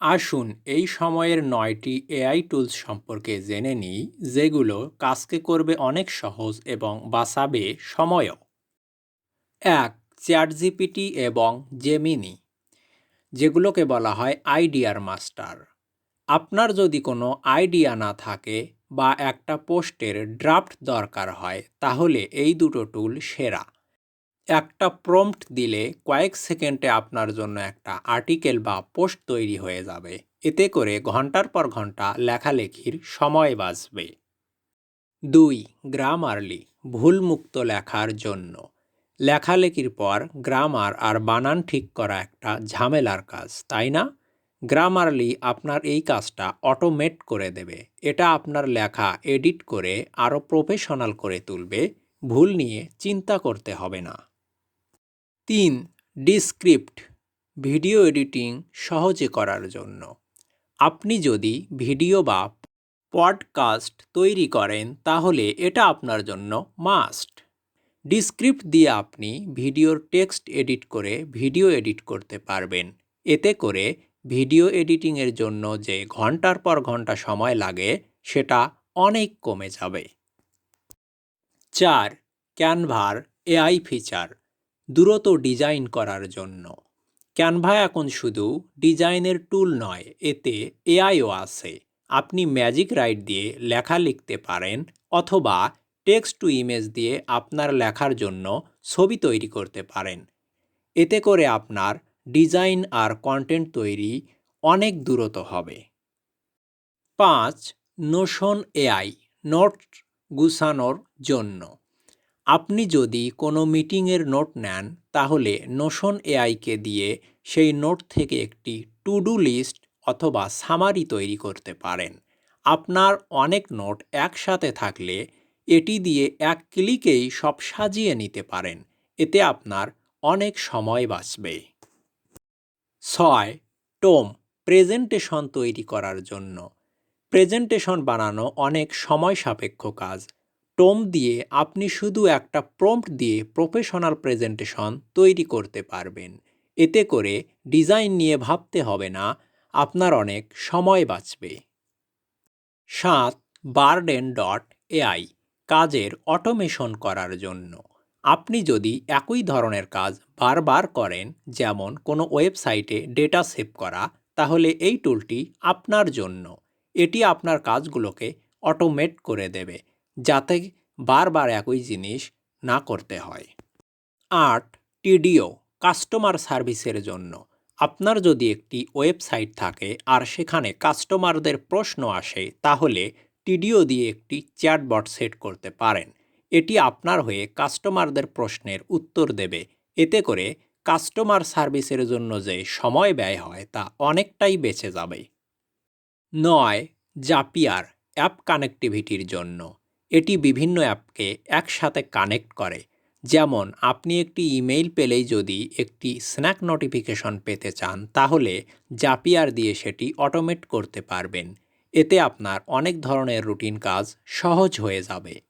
আসুন এই সময়ের নয়টি এআই টুলস সম্পর্কে জেনে নিই, যেগুলো কাজকে করবে অনেক সহজ এবং বাঁচাবে সময়ও। এক চ্যাট জিপিটি এবং জেমিনি যেগুলোকে বলা হয় আইডিয়ার মাস্টার আপনার যদি কোনো আইডিয়া না থাকে বা একটা পোস্টের ড্রাফট দরকার হয়, তাহলে এই দুটো টুল সেরা। একটা প্রম্পট দিলে কয়েক সেকেন্ডে আপনার জন্য একটা আর্টিকেল বা পোস্ট তৈরি হয়ে যাবে। এতে করে ঘণ্টার পর ঘণ্টা লেখালেখির সময় বাঁচবে। দুই, গ্রামারলি, ভুলমুক্ত লেখার জন্য। লেখালেখির পর গ্রামার আর বানান ঠিক করা একটা ঝামেলার কাজ, তাই না? গ্রামারলি আপনার এই কাজটা অটোমেট করে দেবে। এটা আপনার লেখা এডিট করে আরও প্রফেশনাল করে তুলবে। ভুল নিয়ে চিন্তা করতে হবে না। তিন, ডিসক্রিপ্ট, ভিডিও এডিটিং সহজে করার জন্য। আপনি যদি ভিডিও বা পডকাস্ট তৈরি করেন, তাহলে এটা আপনার জন্য মাস্ট। ডিসক্রিপ্ট দিয়ে আপনি ভিডিওর টেক্সট এডিট করে ভিডিও এডিট করতে পারবেন। এতে করে ভিডিও এডিটিংয়ের জন্য যে ঘণ্টার পর ঘণ্টা সময় লাগে, সেটা অনেক কমে যাবে। চার, ক্যানভার, এআই ফিচার। দ্রুত ডিজাইন করার জন্য। ক্যানভা এখন শুধু ডিজাইনের টুল নয়, এতে এআইও আছে। আপনি ম্যাজিক রাইট দিয়ে লেখা লিখতে পারেন অথবা টেক্সট টু ইমেজ দিয়ে আপনার লেখার জন্য ছবি তৈরি করতে পারেন। এতে করে আপনার ডিজাইন আর কন্টেন্ট তৈরি অনেক দ্রুত হবে। পাঁচ নোশন এআই নোট গুছানোর জন্য। আপনি যদি কোনো মিটিংয়ের নোট নেন, তাহলে নোশন এআইকে দিয়ে সেই নোট থেকে একটি টু ডু লিস্ট অথবা সামারি তৈরি করতে পারেন। আপনার অনেক নোট একসাথে থাকলে এটি দিয়ে এক ক্লিকেই সব সাজিয়ে নিতে পারেন। এতে আপনার অনেক সময় বাঁচবে। ছয়, টোম, প্রেজেন্টেশন তৈরি করার জন্য। প্রেজেন্টেশন বানানো অনেক সময় সাপেক্ষ কাজ। টোম দিয়ে আপনি শুধু একটা প্রম্পট দিয়ে প্রফেশনাল প্রেজেন্টেশন তৈরি করতে পারবেন। এতে করে ডিজাইন নিয়ে ভাবতে হবে না, আপনার অনেক সময় বাঁচবে। সাত, বার্ডেন ডট এআই, কাজের অটোমেশন করার জন্য। আপনি যদি একই ধরনের কাজ বারবার করেন, যেমন কোনো ওয়েবসাইটে ডেটা সেভ করা, তাহলে এই টুলটি আপনার জন্য। এটি আপনার কাজগুলোকে অটোমেট করে দেবে। যাতে বারবার একই জিনিস না করতে হয়। আট, টিডিও, কাস্টমার সার্ভিসের জন্য। আপনার যদি একটি ওয়েবসাইট থাকে আর সেখানে কাস্টমারদের প্রশ্ন আসে, তাহলে টিডিও দিয়ে একটি চ্যাটবট সেট করতে পারেন। এটি আপনার হয়ে কাস্টমারদের প্রশ্নের উত্তর দেবে। এতে করে কাস্টমার সার্ভিসের জন্য যে সময় ব্যয় হয়, তা অনেকটাই বেঁচে যাবে। নয়, জাপিয়ার, অ্যাপ কানেক্টিভিটির জন্য। এটি বিভিন্ন অ্যাপকে একসাথে কানেক্ট করে। যেমন, আপনি একটি ইমেইল পেলেই যদি একটি স্ন্যাক নোটিফিকেশন পেতে চান, তাহলে জাপিয়ার দিয়ে সেটি অটোমেট করতে পারবেন। এতে আপনার অনেক ধরনের রুটিন কাজ সহজ হয়ে যাবে।